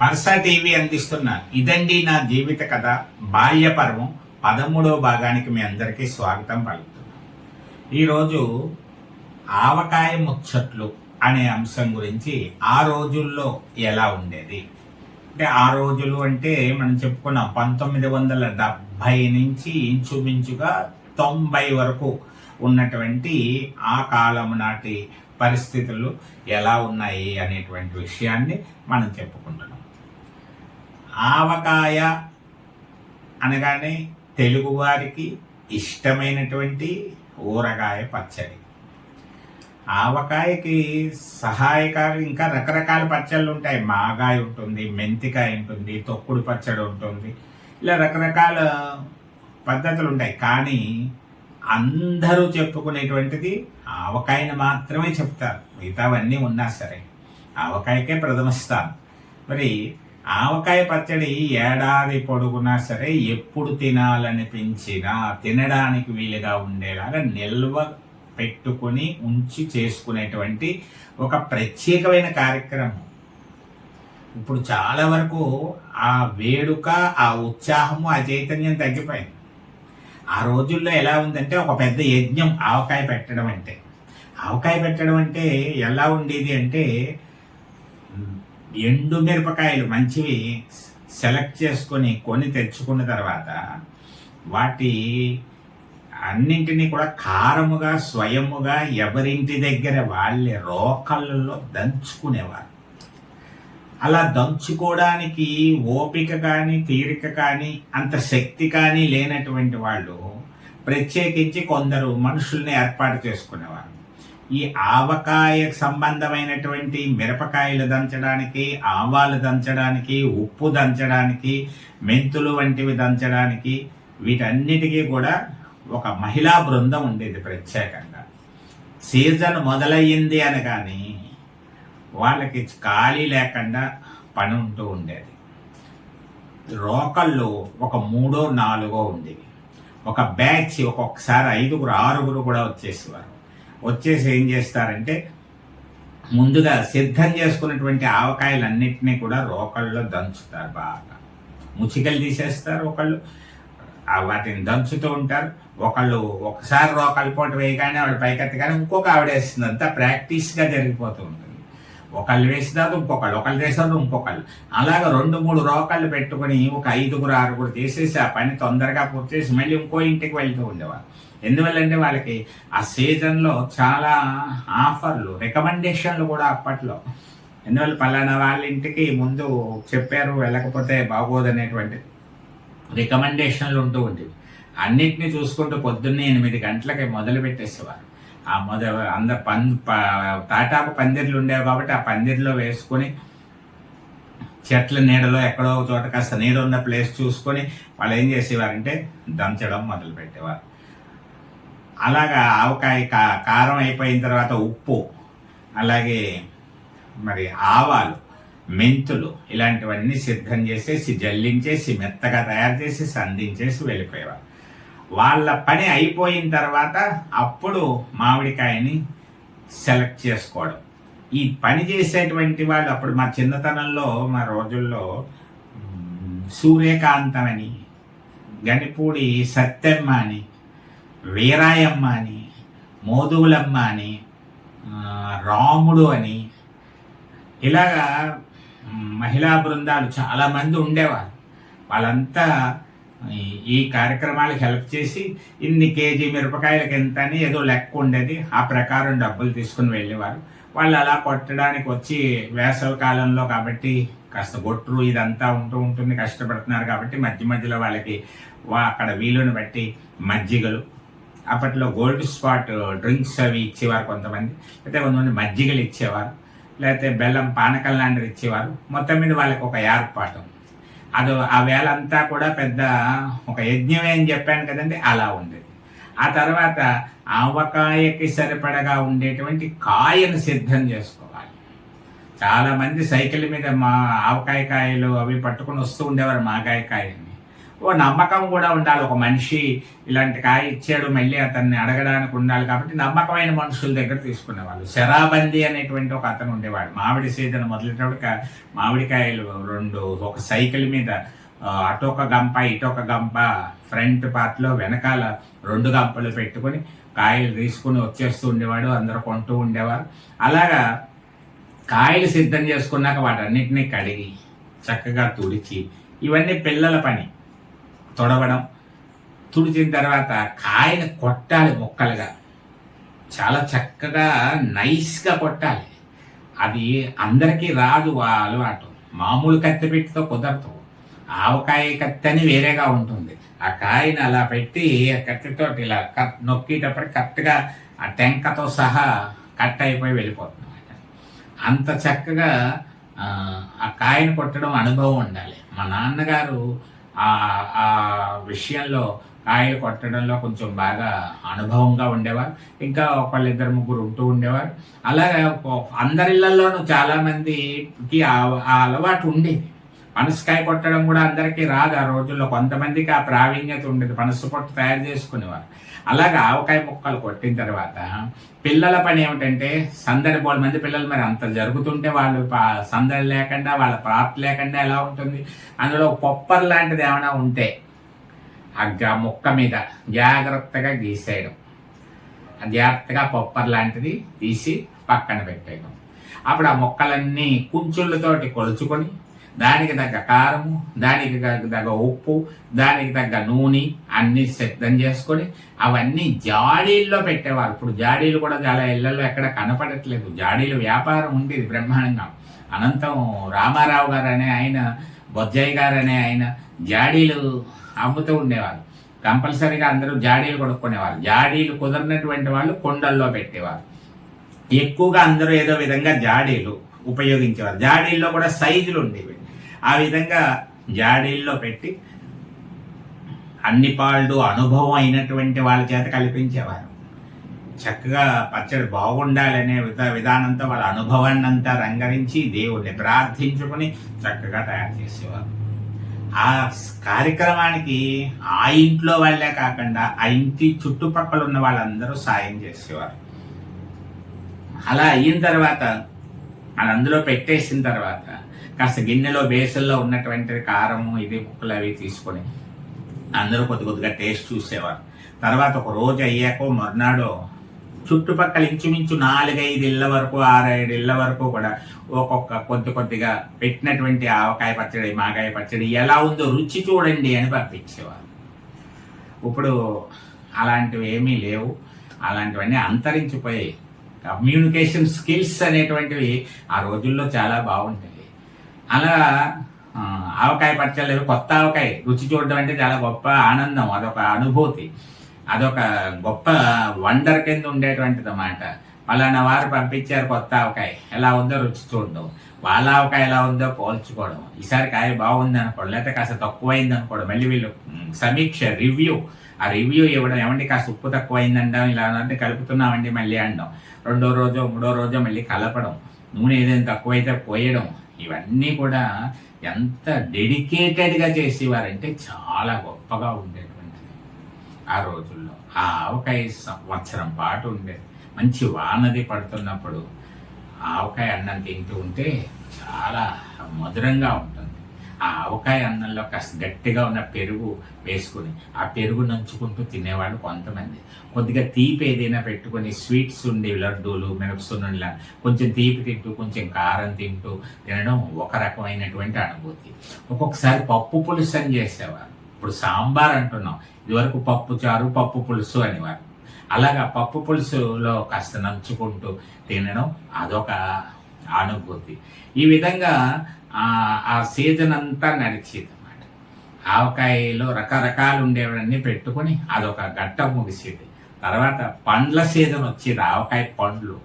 పర్సా TV అందిస్తున్న ఇదండి నా జీవిత కథ. బాల్య పర్వం. పదమూడవ భాగానికి మీ అందరికీ స్వాగతం పలుకుతున్నాను ఈరోజు ఆవకాయ ముచ్చట్లు అనే అంశం గురించి ఆ రోజుల్లో ఎలా ఉండేది? అంటే ఆ రోజులు అంటే మనం చెప్పుకున్నాం పంతొమ్మిది వందల డెబ్భై నుంచి ఇంచుమించుగా తొంభై వరకు ఉన్నటువంటి ఆ కాలం నాటి పరిస్థితులు ఎలా ఉన్నాయి అనేటువంటి విషయాన్ని మనం చెప్పుకుంటున్నాం. ఆవకాయ అనగానే తెలుగువారికి ఇష్టమైనటువంటి ఊరగాయ పచ్చడి. ఆవకాయకి సహాయకాలు ఇంకా రకరకాల పచ్చళ్ళు ఉంటాయి. మాగాయ ఉంటుంది మెంతికాయ ఉంటుంది తొక్కుడు పచ్చడి ఉంటుంది. ఇలా రకరకాల పద్ధతులు ఉంటాయి. కానీ అందరూ చెప్పుకునేటువంటిది ఆవకాయని మాత్రమే చెప్తారు. మిగతావన్నీ ఉన్నా సరే. ఆవకాయకే ప్రథమ స్థానం. మరి ఆవకాయ పచ్చడి ఏడాది పొడుగునా సరే ఎప్పుడు తినాలనిపించినా తినడానికి వీలుగా ఉండేలాగా నిల్వ పెట్టుకొని ఉంచి చేసుకునేటువంటి ఒక ప్రత్యేకమైన కార్యక్రమం. ఇప్పుడు చాలా వరకు ఆ వేడుక ఆ ఉత్సాహము ఆ చైతన్యం తగ్గిపోయింది. ఆ రోజుల్లో ఎలా ఉందంటే ఒక పెద్ద యజ్ఞం ఆవకాయ పెట్టడం అంటే. ఆవకాయ పెట్టడం అంటే ఎలా ఉండేది అంటే ఎండు మిరపకాయలు మంచివి సెలెక్ట్ చేసుకొని కొని తెచ్చుకున్న తర్వాత వాటి అన్నింటినీ కూడా కారముగా స్వయముగా ఎవరింటి దగ్గర వాళ్ళే రోకళ్ళలో దంచుకునేవారు. అలా దంచుకోవడానికి ఓపిక కానీ తీరిక కానీ అంత శక్తి కానీ లేనటువంటి వాళ్ళు ప్రత్యేకించి కొందరు మనుషుల్ని ఏర్పాటు చేసుకునేవారు. ఈ ఆవకాయ సంబంధమైనటువంటి మిరపకాయలు దంచడానికి ఆవాలు దంచడానికి ఉప్పు దంచడానికి మెంతులు వంటివి దంచడానికి వీటన్నిటికీ కూడా ఒక మహిళా బృందం ఉండేది ప్రత్యేకంగా. సీజన్ మొదలయ్యింది అని కానీ వాళ్ళకి ఖాళీ లేకుండా పని ఉంటూ ఉండేది. రోకళ్ళు ఒక మూడో నాలుగో ఉండేవి. ఒక బ్యాచ్ ఒక్కొక్కసారి ఐదుగురు ఆరుగురు కూడా వచ్చేసేవారు. వచ్చేసి ఏం చేస్తారంటే ముందుగా సిద్ధం చేసుకున్నటువంటి ఆవకాయలన్నింటినీ కూడా రోకళ్ళలో దంచుతారు బాగా. ముచికలు తీసేస్తారు ఒకళ్ళు వాటిని దంచుతూ ఉంటారు. ఒకళ్ళు ఒకసారి రోకలు పూట వేయగానే ఆవిడ పైకెత్తగానే ఇంకొక ఆవిడ వేస్తుంది. అంతా ప్రాక్టీస్గా జరిగిపోతూ ఉంటుంది. ఒకళ్ళు వేసినారు ఇంకొకళ్ళు. ఒకళ్ళు చేసినారు ఇంకొకళ్ళు. అలాగ రెండు మూడు రోకళ్ళు పెట్టుకుని ఒక ఐదుగురు ఆరుగురు చేసేసి ఆ పని తొందరగా పూర్తి చేసి మళ్ళీ ఇంకో ఇంటికి వెళ్తూ ఉండేవారు ఎందువల్లంటే వాళ్ళకి ఆ సీజన్లో చాలా ఆఫర్లు రికమెండేషన్లు కూడా అప్పట్లో. ఎందువల్ల పలానా వాళ్ళ ఇంటికి ముందు చెప్పారు వెళ్ళకపోతే బాగోదనేటువంటి రికమెండేషన్లు ఉంటూ ఉండేవి. అన్నిటిని చూసుకుంటూ పొద్దున్నే ఎనిమిది గంటలకి మొదలు పెట్టేసేవారు. ఆ మొద అందరు పం తాటాకు పందిర్లు ఉండేవి కాబట్టి ఆ పందిర్లో వేసుకొని చెట్ల నీడలో ఎక్కడో ఒక చోట కాస్త నీడ ఉన్న ప్లేస్ చూసుకొని వాళ్ళు ఏం చేసేవారంటే దంచడం మొదలు పెట్టేవారు అలాగా ఆవకాయ కా కారం అయిపోయిన తర్వాత ఉప్పు అలాగే మరి ఆవాలు మెంతులు ఇలాంటివన్నీ సిద్ధం చేసేసి జల్లించేసి మెత్తగా తయారు చేసి సంధించేసి వెళ్ళిపోయేవారు. వాళ్ళ పని అయిపోయిన తర్వాత అప్పుడు మామిడికాయని సెలెక్ట్ చేసుకోవడం. ఈ పని చేసేటువంటి వాళ్ళు అప్పుడు మా చిన్నతనంలో మా రోజుల్లో సూర్యకాంతం అని గనిపూడి సత్యమ్మ అని వీరాయమ్మ అని మోదువులమ్మ అని రాముడు అని. ఇలాగా మహిళా బృందాలు చాలామంది ఉండేవారు. వాళ్ళంతా ఈ కార్యక్రమాలకు హెల్ప్ చేసి ఇన్ని కేజీ మిరపకాయలకి ఎంత అని ఏదో లెక్క ఉండేది. ఆ ప్రకారం డబ్బులు తీసుకుని వెళ్ళేవారు. వాళ్ళు అలా కొట్టడానికి వచ్చి వేసవి కాలంలో కాబట్టి కాస్త గొట్టు ఇదంతా ఉంటూ ఉంటుంది కష్టపడుతున్నారు కాబట్టి మధ్య మధ్యలో వాళ్ళకి అక్కడ వీలుని బట్టి మజ్జిగలు అప్పట్లో గోల్డ్ స్పాట్ uh, డ్రింక్స్ అవి ఇచ్చేవారు కొంతమంది. అయితే కొంతమంది మజ్జిగలు ఇచ్చేవారు. లేకపోతే బెల్లం పానకం లాంటివి ఇచ్చేవారు. మొత్తం మీద వాళ్ళకి ఒక ఏర్పాటు. అది ఆ వేళ అంతా కూడా పెద్ద ఒక యజ్ఞమే అని చెప్పాను కదండి అలా ఉండేది. ఆ తర్వాత ఆవకాయకి సరిపడగా ఉండేటువంటి కాయను సిద్ధం చేసుకోవాలి. చాలామంది సైకిల్ మీద మా ఆవకాయ కాయలు అవి పట్టుకొని వస్తూ ఉండేవారు మాగాయ కాయని ఓ నమ్మకం కూడా ఉండాలి. ఒక మనిషి ఇలాంటి కాయ ఇచ్చాడు మళ్ళీ అతన్ని అడగడానికి ఉండాలి కాబట్టి నమ్మకమైన మనుషుల దగ్గర తీసుకునేవాళ్ళు. శరాబందీ అనేటువంటి ఒక అతను ఉండేవాడు. మామిడి సీజన్ మొదలెటప్పుడు మామిడికాయలు రెండు ఒక సైకిల్ మీద అటొక గంప ఇటొక గంప ఫ్రంట్ పార్ట్లో వెనకాల రెండు గంపలు పెట్టుకొని కాయలు తీసుకుని వచ్చేస్తూ ఉండేవాడు అందరూ కొంటూ ఉండేవారు. అలాగా కాయలు సిద్ధం చేసుకున్నాక వాటన్నిటినీ కడిగి చక్కగా తుడిచి ఇవన్నీ పిల్లల పని. తొడవడం తుడిచిన తర్వాత కాయని కొట్టాలి ముక్కలుగా. చాలా చక్కగా నైస్గా కొట్టాలి. అది అందరికీ రాదు ఆ అలవాటు. మామూలు కత్తి పెట్టితో కుదరదు. ఆవకాయ కత్తి అని వేరేగా ఉంటుంది. ఆ కాయని అలా పెట్టి ఆ కత్తితో ఇలా కట్ నొక్కేటప్పుడు కరెక్ట్గా ఆ టెంకతో సహా కట్ అయిపోయి వెళ్ళిపోతుంది అంత చక్కగా ఆ, ఆ కాయను కొట్టడం అనుభవం ఉండాలి. మా నాన్నగారు ఆ ఆ విషయంలో కాయలు కొట్టడంలో కొంచెం బాగా అనుభవంగా ఉండేవారు. ఇంకా ఒకళ్ళిద్దరు ముగ్గురు ఉంటూ ఉండేవారు. అలాగే ఒక- అందరిళ్ళలోనూ ఆ ఆ అలవాటు ఉండేది పనసకాయ కొట్టడం కూడా అందరికీ రాదు. ఆ రోజుల్లో కొంతమందికి ఆ ప్రావీణ్యత ఉండేది. పనస పొట్టు తయారు చేసుకునేవారు. అలాగే ఆవకాయ ముక్కలు కొట్టిన తర్వాత పిల్లల పని ఏమిటంటే సందడి బోల్ మంది పిల్లలు మరి అంత జరుగుతుంటే వాళ్ళు పా- సందడి లేకుండా వాళ్ళ ప్రాప్తి లేకుండా ఎలా ఉంటుంది? అందులో పొప్పర్ లాంటిది ఏమైనా ఉంటే ఆ ముక్క మీద జాగ్రత్తగా గీసేయడం. జాగ్రత్తగా పొప్పర్ లాంటిది తీసి పక్కన పెట్టేయడం. అప్పుడు ఆ మొక్కలన్నీ కుంచుళ్ళతోటి కొలుచుకొని దానికి తగ్గ కారము దానికి తగ్గ తగ్గ ఉప్పు దానికి తగ్గ నూనె అన్నీ సిద్ధం చేసుకొని అవన్నీ జాడీల్లో పెట్టేవారు. ఇప్పుడు జాడీలు కూడా చాలా ఇళ్ళలో ఎక్కడ కనపడట్లేదు. జాడీలు వ్యాపారం ఉండేది బ్రహ్మాండంగా. అనంతం రామారావు గారు అనే ఆయన బొజ్జయ్య గారు అనే ఆయన జాడీలు అమ్ముతూ ఉండేవారు. కంపల్సరీగా అందరూ జాడీలు కొనుక్కునేవారు. జాడీలు కుదరినటువంటి వాళ్ళు కొండల్లో పెట్టేవారు. ఎక్కువగా అందరూ ఏదో విధంగా జాడీలు ఉపయోగించేవారు. జాడీల్లో కూడా సైజులు ఉండేవి. ఆ విధంగా జాడీల్లో పెట్టి అన్ని పాళ్ళు అనుభవం అయినటువంటి వాళ్ళ చేత కల్పించేవారు. చక్కగా పచ్చడి బాగుండాలనే విధ విధానంతో వాళ్ళ అనుభవాన్ని అంతా రంగరించి దేవుడిని ప్రార్థించుకొని చక్కగా తయారు చేసేవారు. ఆ కార్యక్రమానికి ఆ ఇంట్లో వాళ్ళే కాకుండా ఆ ఇంటి చుట్టుపక్కల ఉన్న వాళ్ళందరూ సాయం చేసేవారు. అలా అయిన తర్వాత అది అందులో పెట్టేసిన తర్వాత కాస్త గిన్నెలో బేసల్లో ఉన్నటువంటి కారము ఇది ముక్కలు అవి తీసుకొని అందరూ కొద్ది కొద్దిగా టేస్ట్ చూసేవారు. తర్వాత ఒక రోజు అయ్యాకో మర్నాడు చుట్టుపక్కల ఇంచుమించు నాలుగైదు ఇళ్ళ వరకు ఆరైదు ఇళ్ళ వరకు కూడా ఒక్కొక్క కొద్ది కొద్దిగా పెట్టినటువంటి ఆవకాయ పచ్చడి మాగాయ పచ్చడి ఎలా ఉందో రుచి చూడండి అని పంపించేవారు. ఇప్పుడు అలాంటివి ఏమీ లేవు. అలాంటివన్నీ అంతరించిపోయాయి. కమ్యూనికేషన్ స్కిల్స్ అనేటువంటివి ఆ రోజుల్లో చాలా బాగుంటాయి. అలా ఆవకాయ పచ్చళ్ళు కొత్త ఆవకాయ. రుచి చూడడం అంటే చాలా గొప్ప ఆనందం. అదొక అనుభూతి. అదొక గొప్ప వండర్ కింద ఉండేటువంటిది అన్నమాట పలానా వారు పంపించారు కొత్త ఆవకాయ. ఎలా ఉందో రుచి చూడడం. వాళ్ళ ఆవకాయ ఎలా ఉందో పోల్చుకోవడం. ఈసారి కాయ బాగుంది అనుకోవడం. లేకపోతే కాస్త తక్కువైంది అనుకోవడం. మళ్ళీ వీళ్ళు సమీక్ష రివ్యూ. ఆ రివ్యూ ఇవ్వడం. ఏమండి కాస్త ఉప్పు తక్కువైందంటాం ఇలా అంటే కలుపుతున్నామండి మళ్ళీ అనడం రెండో రోజు మూడో రోజు మళ్ళీ కలపడం. నూనె ఏదైనా తక్కువైతే పోయడం. ఇవన్నీ కూడా ఎంత డెడికేటెడ్గా చేసేవారంటే చాలా గొప్పగా ఉండేటువంటిది. ఆ రోజుల్లో ఆ ఆవకాయ సంవత్సరం పాటు ఉండేది. మంచి వానది పడుతున్నప్పుడు ఆవకాయ అన్నం తింటూ ఉంటే చాలా మధురంగా ఉంటుంది ఆ ఆవకాయ అన్నంలో కాస్త గట్టిగా ఉన్న పెరుగు వేసుకుని ఆ పెరుగు నంచుకుంటూ తినేవాళ్ళు కొంతమంది. కొద్దిగా తీపి ఏదైనా పెట్టుకొని స్వీట్స్ ఉండి లడ్డూలు మినపసున్నులా కొంచెం తీపి తింటూ కొంచెం కారం తింటూ తినడం ఒక రకమైనటువంటి అనుభూతి. ఒక్కొక్కసారి పప్పు పులుసు అని చేసేవారు. ఇప్పుడు సాంబార్ అంటున్నాం. ఇదివరకు పప్పు చారు పప్పు పులుసు అనేవారు. అలాగా పప్పు పులుసులో కాస్త నంచుకుంటూ తినడం అదొక అనుభూతి. ఈ విధంగా ఆ సీజన్ అంతా నడిచేది అన్నమాట. ఆవకాయలో రకరకాలు ఉండేవన్నీ పెట్టుకొని అదొక గట్ట ముగిసేది. తర్వాత పండ్ల సీజన్ వచ్చేది ఆవకాయ పండ్లు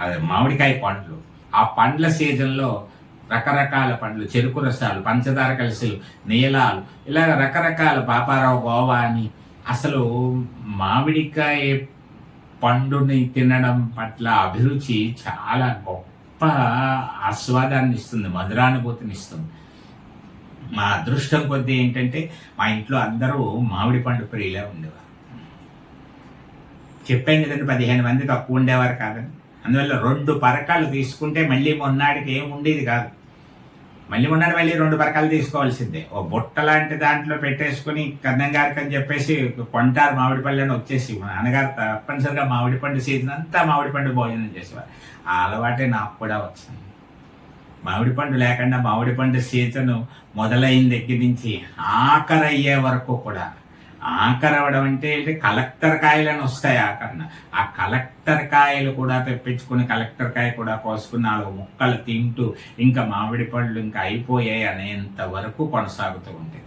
అదే మామిడికాయ పండ్లు. ఆ పండ్ల సీజన్లో రకరకాల పండ్లు చెరుకు రసాలు పంచదార కలిసిలు నీలాలు ఇలా రకరకాల పాపారావు గోవా అని అసలు మామిడికాయ పండుని తినడం పట్ల అభిరుచి చాలా గొప్ప ఆస్వాదాన్ని ఇస్తుంది మధురానుభూతిని ఇస్తుంది మా అదృష్టం కొద్దీ ఏంటంటే మా ఇంట్లో అందరూ మామిడి పండు ప్రియులే ఉండేవారు. చెప్పాను కదండి పదిహేను మంది తక్కువ ఉండేవారు కాదని. అందువల్ల రెండు పరకాలు తీసుకుంటే మళ్ళీ మొన్నాడికి ఏం ఉండేది కాదు. మళ్ళీ ఉన్నాడు మళ్ళీ రెండు పరకాలు తీసుకోవాల్సిందే. ఓ బుట్ట లాంటి దాంట్లో పెట్టేసుకుని కన్నం గారికి అని చెప్పేసి కొంటారు మామిడి పళ్ళు అని వచ్చేసి. మా నాన్నగారు తప్పనిసరిగా మామిడి పండు సీజన్ అంతా మామిడి పండు భోజనం చేసేవారు. ఆ అలవాటే నాకు కూడా వచ్చింది. మామిడి పండు లేకుండా మామిడి పండు సీజన్ మొదలైన దగ్గర నుంచి ఆఖరయ్యే వరకు కూడా ఆకరవడం అంటే ఏంటి? కలెక్టర్ కాయలను వస్తాయి ఆకరణ ఆ కలెక్టర్ కాయలు కూడా తెప్పించుకుని కలెక్టర్ కాయ కూడా కోసుకుని నాలుగు ముక్కలు తింటూ ఇంకా మామిడి పళ్ళు ఇంకా అయిపోయాయి అనేంత వరకు కొనసాగుతూ ఉండేది.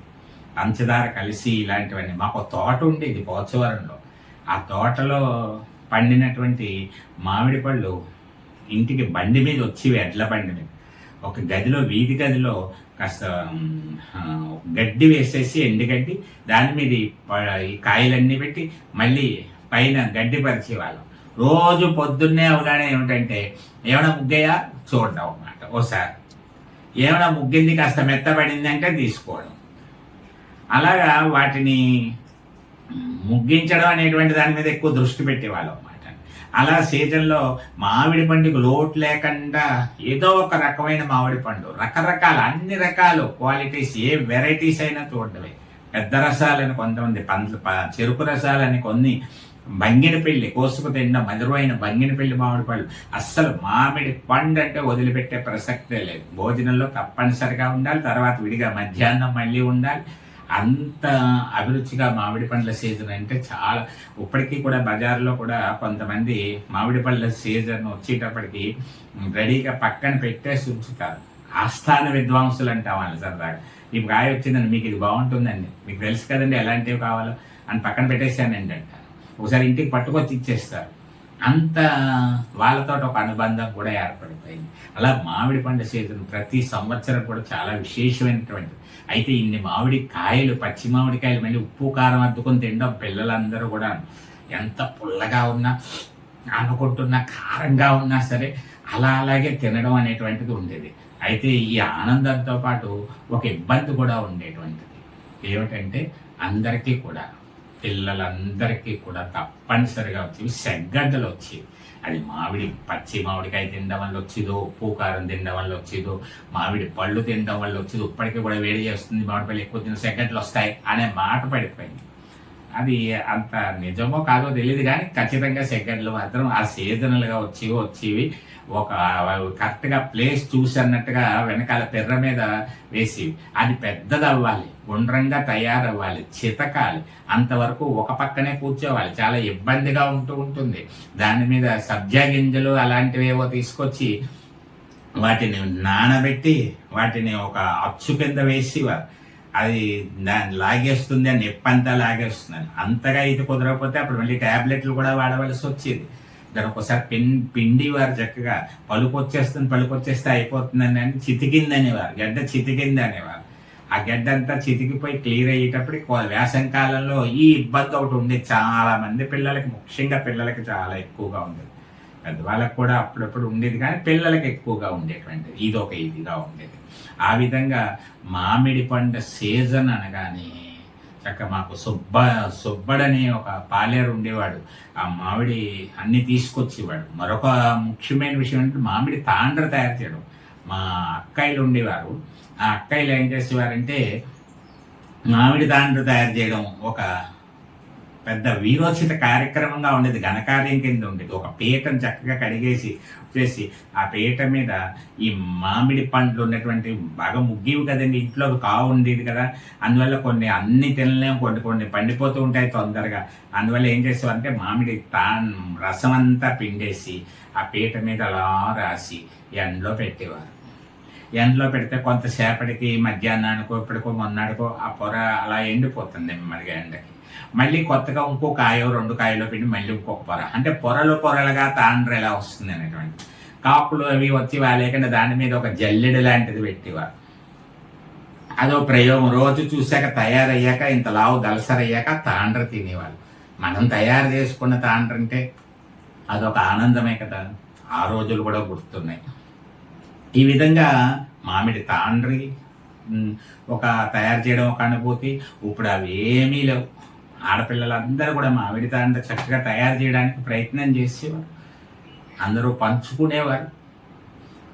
పంచదార కలిసి ఇలాంటివన్నీ. మాకు తోట ఉండేది పోచవరంలో. ఆ తోటలో పండినటువంటి మామిడి పళ్ళు ఇంటికి బండి మీద వచ్చేవి ఎడ్ల బండి మీద. ఒక గదిలో వీధి గదిలో కాస్త గడ్డి వేసేసి ఎండుగడ్డి దాని మీద ఈ కాయలన్నీ పెట్టి మళ్ళీ పైన గడ్డి పరిచేవాళ్ళం. రోజు పొద్దున్నే అవగానే ఏమిటంటే ఏమైనా ముగ్గయ్యా చూడడం అన్నమాట. ఓసారి. ఏమైనా ముగ్గింది కాస్త మెత్తబడింది అంటే తీసుకోవడం. అలాగా వాటిని ముగ్గించడం అనేటువంటి దాని మీద ఎక్కువ దృష్టి పెట్టేవాళ్ళం. అలా సీజన్లో మామిడి పండుకు లోటు లేకుండా ఏదో ఒక రకమైన మామిడి పండు. రకరకాల అన్ని రకాలు క్వాలిటీస్ ఏ వెరైటీస్ అయినా చూడడమే. పెద్ద రసాలని కొంతమంది పండ్లు చెరుకు రసాలని కొన్ని బంగిన పెళ్ళి కోసుకు తిన్న మధురమైన బంగిన పెళ్ళి మామిడి పళ్ళు అస్సలు మామిడి పండు అంటే వదిలిపెట్టే ప్రసక్తే లేదు. భోజనంలో తప్పనిసరిగా ఉండాలి తర్వాత విడిగా మధ్యాహ్నం మళ్ళీ ఉండాలి. అంత అభిరుచిగా మామిడి పండ్ల సీజన్ అంటే చాలా ఇప్పటికీ కూడా బజార్లో కూడా కొంతమంది మామిడి పండ్ల సీజన్ వచ్చేటప్పటికి రెడీగా పక్కన పెట్టేసి ఉంచుతారు. ఆస్థాన విద్వాంసులు అంటాం వాళ్ళు సరదాగా. ఈ గాయ వచ్చిందండి మీకు ఇది బాగుంటుందండి. మీకు తెలుసు కదండి ఎలాంటివి కావాలో అని పక్కన పెట్టేసానండి అంటారు ఒకసారి ఇంటికి పట్టుకొచ్చి ఇచ్చేస్తారు. అంత వాళ్ళతో ఒక అనుబంధం కూడా ఏర్పడిపోయింది. అలా మామిడి పండు సీజన్ ప్రతి సంవత్సరం కూడా చాలా విశేషమైనటువంటి. అయితే ఇన్ని మామిడి కాయలు పచ్చి మామిడికాయలు మళ్ళీ ఉప్పు కారం అద్దుకొని తినడం పిల్లలందరూ కూడా ఎంత పుల్లగా ఉన్నా అనుకుంటున్నా కారంగా ఉన్నా సరే అలా అలాగే తినడం అనేటువంటిది ఉండేది. అయితే ఈ ఆనందంతో పాటు ఒక ఇబ్బంది కూడా ఉండేటువంటిది. ఏమిటంటే అందరికీ కూడా పిల్లలందరికీ కూడా తప్పనిసరిగా వచ్చేవి సెగ్గడ్డలు వచ్చేవి అది మామిడి పచ్చి మామిడికాయ తినడం వల్ల వచ్చేదో ఉప్పు కారం తినడం వల్ల వచ్చేదో మామిడి పళ్ళు తినడం వల్ల వచ్చేది ఇప్పటికీ కూడా వేడి చేస్తుంది మామిడి పళ్ళు ఎక్కువ తిన సెగ్గడ్లు వస్తాయి అనే మాట పడిపోయింది. అది అంత నిజమో కాదో తెలియదు కానీ ఖచ్చితంగా సెకండ్లు మాత్రం ఆ సీజనల్గా వచ్చేవి వచ్చేవి ఒక కరెక్ట్గా ప్లేస్ చూసి అన్నట్టుగా వెనకాల పెర్ర మీద వేసి అది పెద్దదవ్వాలి గుండ్రంగా తయారవ్వాలి చితకాలి. అంతవరకు ఒక పక్కనే కూర్చోవాలి. చాలా ఇబ్బందిగా ఉంటూ ఉంటుంది. దాని మీద సబ్జా గింజలు అలాంటివేవో తీసుకొచ్చి వాటిని నానబెట్టి వాటిని ఒక అచ్చు కింద వేసేవారు అది దాన్ని లాగేస్తుంది అని నొప్పంతా లాగేస్తుంది. అంతగా ఇది కుదరకపోతే అప్పుడు మళ్ళీ ట్యాబ్లెట్లు కూడా వాడవలసి వచ్చేది. ఒకసారి పిన్ పిండి వారు చక్కగా పలుకొచ్చేస్తుంది పలుకొచ్చేస్తే అయిపోతుందని అని చితికింది అనేవారు గడ్డ చితికింది అనేవారు ఆ గడ్డ అంతా చితికిపోయి క్లియర్ అయ్యేటప్పటికి వేసవి కాలంలో ఈ ఇబ్బంది ఒకటి ఉండేది. చాలా మంది పిల్లలకి ముఖ్యంగా పిల్లలకి చాలా ఎక్కువగా ఉండేది. పెద్దవాళ్ళకి కూడా అప్పుడప్పుడు ఉండేది కానీ పిల్లలకి ఎక్కువగా ఉండేటువంటిది. ఇది ఒక ఇదిగా ఉండేది. ఆ విధంగా మామిడి పండు సీజన్ అనగానే చక్క మాకు సుబ్బ సుబ్బడని ఒక పాలేరు ఉండేవాడు. ఆ మామిడి అన్ని తీసుకొచ్చేవాడు. మరొక ముఖ్యమైన విషయం అంటే మామిడి తాండ్ర తయారు చేయడం. మా అక్కాయిలు ఉండేవారు. ఆ అక్కాయిలు ఏం చేసేవారంటే మామిడి తాండ్ర తయారు చేయడం ఒక పెద్ద వీరోచిత కార్యక్రమంగా ఉండేది ఘనకార్యం కింద ఉండేది. ఒక పీటను చక్కగా కడిగేసి చేసి ఆ పీట మీద ఈ మామిడి పండ్లు ఉన్నటువంటి బాగా ముగ్గివి కదండి. ఇంట్లో కావు ఉండేది కదా. అందువల్ల కొన్ని అన్ని తినలేము కొన్ని కొన్ని పండిపోతూ ఉంటాయి తొందరగా. అందువల్ల ఏం చేసేవారంటే మామిడి తాన్ రసం అంతా పిండేసి ఆ పీట మీద అలా రాసి ఎండలో పెట్టేవారు. ఎండలో పెడితే కొంతసేపటికి మధ్యాహ్నానికో ఇప్పటికో మొన్నటికో ఆ పొర అలా ఎండిపోతుంది మరిగా ఎండకి. మళ్ళీ కొత్తగా ఇంకో కాయో రెండు కాయలో పెట్టి మళ్ళీ ఇంకొక పొర. అంటే పొరలు పొరలుగా తాండ్ర ఎలా వస్తుంది అనేటువంటి కాకులు అవి వచ్చి వాళ్ళేకుండా దాని మీద ఒక జల్లెడ లాంటిది పెట్టేవారు. అదో ప్రయోగం. రోజు చూశాక తయారయ్యాక ఇంత లావు దలసరయ్యాక తాండ్ర తినేవాళ్ళు. మనం తయారు చేసుకున్న తాండ్ర అంటే అదొక ఆనందమే కదా. ఆ రోజులు కూడా గుర్తున్నాయి. ఈ విధంగా మామిడి తాండ్రి ఒక తయారు చేయడం ఒక అనుభూతి. ఇప్పుడు అవి ఏమీ లేవు. ఆడపిల్లలందరూ కూడా మామిడి తాండ చక్కగా తయారు చేయడానికి ప్రయత్నం చేసేవారు. అందరూ పంచుకునేవారు.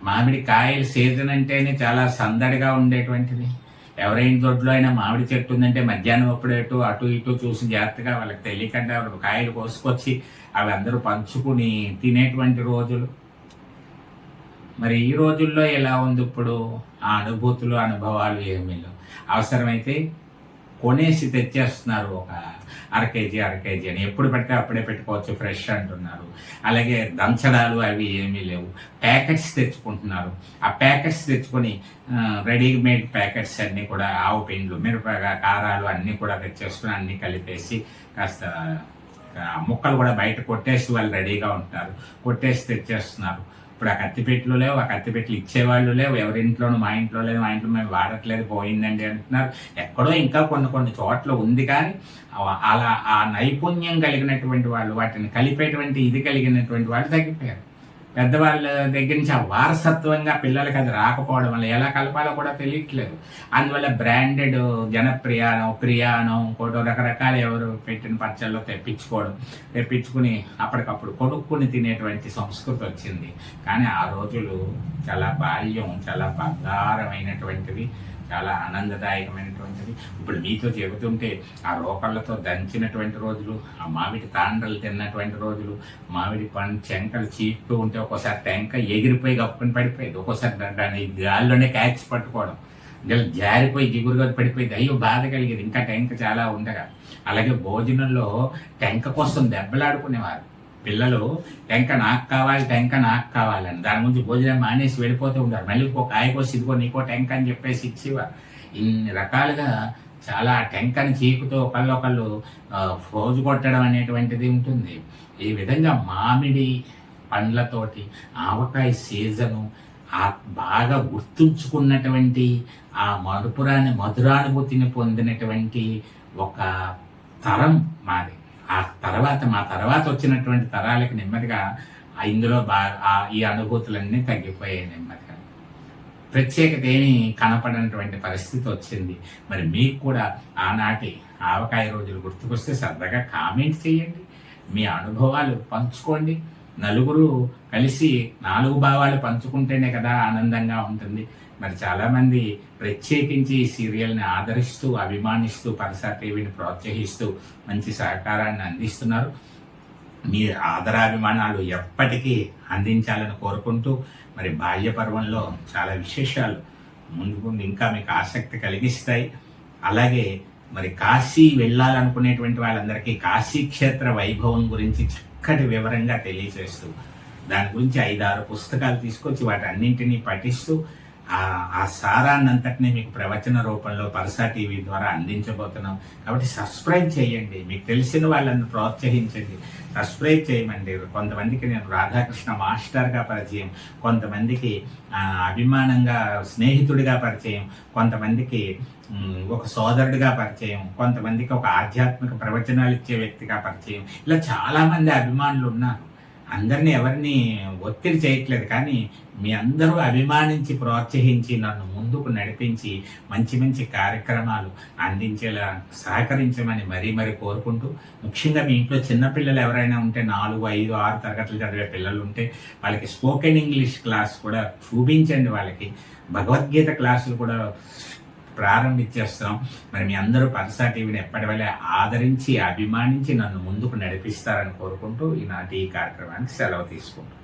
మామిడి కాయలు సీజన్ అంటేనే చాలా సందడిగా ఉండేటువంటిది. ఎవరైనా దొడ్లో అయినా మామిడి చెట్టు ఉందంటే మధ్యాహ్నం అప్పుడు ఎటు అటు ఇటు చూసి జాగ్రత్తగా వాళ్ళకి తెలియకుండా వాళ్ళు కాయలు కోసుకొచ్చి అవి అందరూ పంచుకుని తినేటువంటి రోజులు. మరి ఈ రోజుల్లో ఎలా ఉంది ఇప్పుడు? ఆ అనుభూతులు అనుభవాలు ఏమీ లేవు. అవసరమైతే కొనేసి తెచ్చేస్తున్నారు ఒక అర కేజీ అర కేజీ అని. ఎప్పుడు పెడితే అప్పుడే పెట్టుకోవచ్చు ఫ్రెష్ అంటున్నారు. అలాగే దంచడాలు అవి ఏమీ లేవు. ప్యాకెట్స్ తెచ్చుకుంటున్నారు. ఆ ప్యాకెట్స్ తెచ్చుకొని రెడీమేడ్ ప్యాకెట్స్ అన్నీ కూడా ఆవు పిండ్లు మిరపగా కారాలు అన్నీ కూడా తెచ్చేసుకుని అన్నీ కలిపేసి కాస్త ముక్కలు కూడా బయట కొట్టేసి వాళ్ళు రెడీగా ఉంటున్నారు కొట్టేసి తెచ్చేస్తున్నారు. ఇప్పుడు ఆ కత్తిపెట్లు లేవు ఆ కత్తిపెట్లు ఇచ్చేవాళ్ళు లేవు. ఎవరింట్లోనూ మా ఇంట్లో లేదు మా ఇంట్లో మేము వాడట్లేదు పోయిందండి అంటున్నారు. ఎక్కడో ఇంకా కొన్ని కొన్ని చోట్ల ఉంది కానీ అలా ఆ నైపుణ్యం కలిగినటువంటి వాళ్ళు వాటిని కలిపేటువంటి ఇది కలిగినటువంటి వాళ్ళు తగ్గిపోయారు. పెద్దవాళ్ళ దగ్గర నుంచి ఆ వారసత్వంగా పిల్లలకి అది రాకపోవడం వల్ల ఎలా కలపాలో కూడా తెలియట్లేదు. అందువల్ల బ్రాండెడ్ జనప్రియానం ప్రియానం ఇంకోటో రకరకాల ఎవరు పెట్టిన పచ్చళ్ళు తెప్పించుకోవడం తెప్పించుకుని అప్పటికప్పుడు కొనుక్కుని తినేటువంటి సంస్కృతి వచ్చింది. కానీ ఆ రోజులు చాలా బాల్యం చాలా బంగారమైనటువంటిది చాలా ఆనందదాయకమైనటువంటిది. ఇప్పుడు మీతో చెబుతుంటే ఆ రోకళ్ళతో దంచినటువంటి రోజులు ఆ మామిడి తాండ్రలు తిన్నటువంటి రోజులు మామిడి పండు చెంకలు చీపుతూ ఉంటే ఒక్కోసారి టెంక ఎగిరిపోయి కప్పుకొని పడిపోయేది. ఒక్కోసారి దాన్ని గాల్లోనే క్యాచ్ పట్టుకోవడం. ఇలా జారిపోయి జిగురుగా పడిపోయింది. అయ్యో బాధ కలిగేది. ఇంకా టెంక చాలా ఉండగా. అలాగే భోజనంలో టెంక కోసం దెబ్బలాడుకునేవారు. పిల్లలు టెంక నాకు కావాలి టెంక నాకు కావాలని దాని గురించి భోజనం మానేసి వెళ్ళిపోతూ ఉంటారు. మళ్ళీ ఇంకో కాయకో కోసి నీకో టెంక అని చెప్పేసి ఇచ్చేవారు ఇన్ని రకాలుగా చాలా టెంకని చీకుతో ఒకళ్ళొకళ్ళు ఒకళ్ళు ఫోజు కొట్టడం అనేటువంటిది ఉంటుంది. ఈ విధంగా మామిడి పండ్లతోటి ఆవకాయ సీజను ఆ బాగా గుర్తుంచుకున్నటువంటి ఆ మధుపురాన్ని మధురానుభూతిని పొందినటువంటి ఒక తరం మాది. ఆ తర్వాత మా తర్వాత వచ్చినటువంటి తరాలకి నెమ్మదిగా ఇందులో బా ఆ- ఈ అనుభూతులన్నీ తగ్గిపోయాయి నెమ్మదిగా. ప్రత్యేకత ఏమీ కనపడనటువంటి పరిస్థితి వచ్చింది. మరి మీకు కూడా ఆనాటి ఆవకాయ రోజులు గుర్తుకొస్తే సరదాగా కామెంట్ చేయండి. మీ అనుభవాలు పంచుకోండి. నలుగురు కలిసి నాలుగు భావాలు పంచుకుంటేనే కదా ఆనందంగా ఉంటుంది. మరి చాలామంది ప్రత్యేకించి ఈ సీరియల్ని ఆదరిస్తూ అభిమానిస్తూ పరసా టీవీని ప్రోత్సహిస్తూ మంచి సహకారాన్ని అందిస్తున్నారు. మీ ఆదరాభిమానాలు ఎప్పటికీ అందించాలని కోరుకుంటూ మరి బాల్య పర్వంలో చాలా విశేషాలు ముందు ముందు ఇంకా మీకు ఆసక్తి కలిగిస్తాయి. అలాగే మరి కాశీ వెళ్ళాలనుకునేటువంటి వాళ్ళందరికీ కాశీ క్షేత్ర వైభవం గురించి చక్కటి వివరంగా తెలియజేస్తూ దాని గురించి ఐదారు పుస్తకాలు తీసుకొచ్చి వాటి అన్నింటినీ పఠిస్తూ ఆ సారాన్నంతటిని మీకు ప్రవచన రూపంలో పరసా టీవీ ద్వారా అందించబోతున్నాం. కాబట్టి సబ్స్క్రైబ్ చేయండి. మీకు తెలిసిన వాళ్ళని ప్రోత్సహించండి. సబ్స్క్రైబ్ చేయమండి. కొంతమందికి నేను రాధాకృష్ణ మాస్టర్గా పరిచయం. కొంతమందికి అభిమానంగా స్నేహితుడిగా పరిచయం. కొంతమందికి ఒక సోదరుడిగా పరిచయం. కొంతమందికి ఒక ఆధ్యాత్మిక ప్రవచనాలు ఇచ్చే వ్యక్తిగా పరిచయం. ఇలా చాలామంది అభిమానులు ఉన్నారు. అందరినీ ఎవరిని ఒత్తిడి చేయట్లేదు కానీ మీ అందరూ అభిమానించి ప్రోత్సహించి నన్ను ముందుకు నడిపించి మంచి మంచి కార్యక్రమాలు అందించేలా సహకరించమని మరీ మరీ కోరుకుంటూ ముఖ్యంగా మీ ఇంట్లో చిన్నపిల్లలు ఎవరైనా ఉంటే నాలుగు ఐదు ఆరు తరగతులు చదివే పిల్లలు ఉంటే వాళ్ళకి స్పోకెన్ ఇంగ్లీష్ క్లాస్ కూడా చూపించండి వాళ్ళకి. భగవద్గీత క్లాసులు కూడా ప్రారంభించేస్తున్నాం. మరి మీ అందరూ పరసా టీవీని ఎప్పటివలే ఆదరించి అభిమానించి నన్ను ముందుకు నడిపిస్తారని కోరుకుంటూ ఈనాటి ఈ కార్యక్రమానికి సెలవు తీసుకుంటాం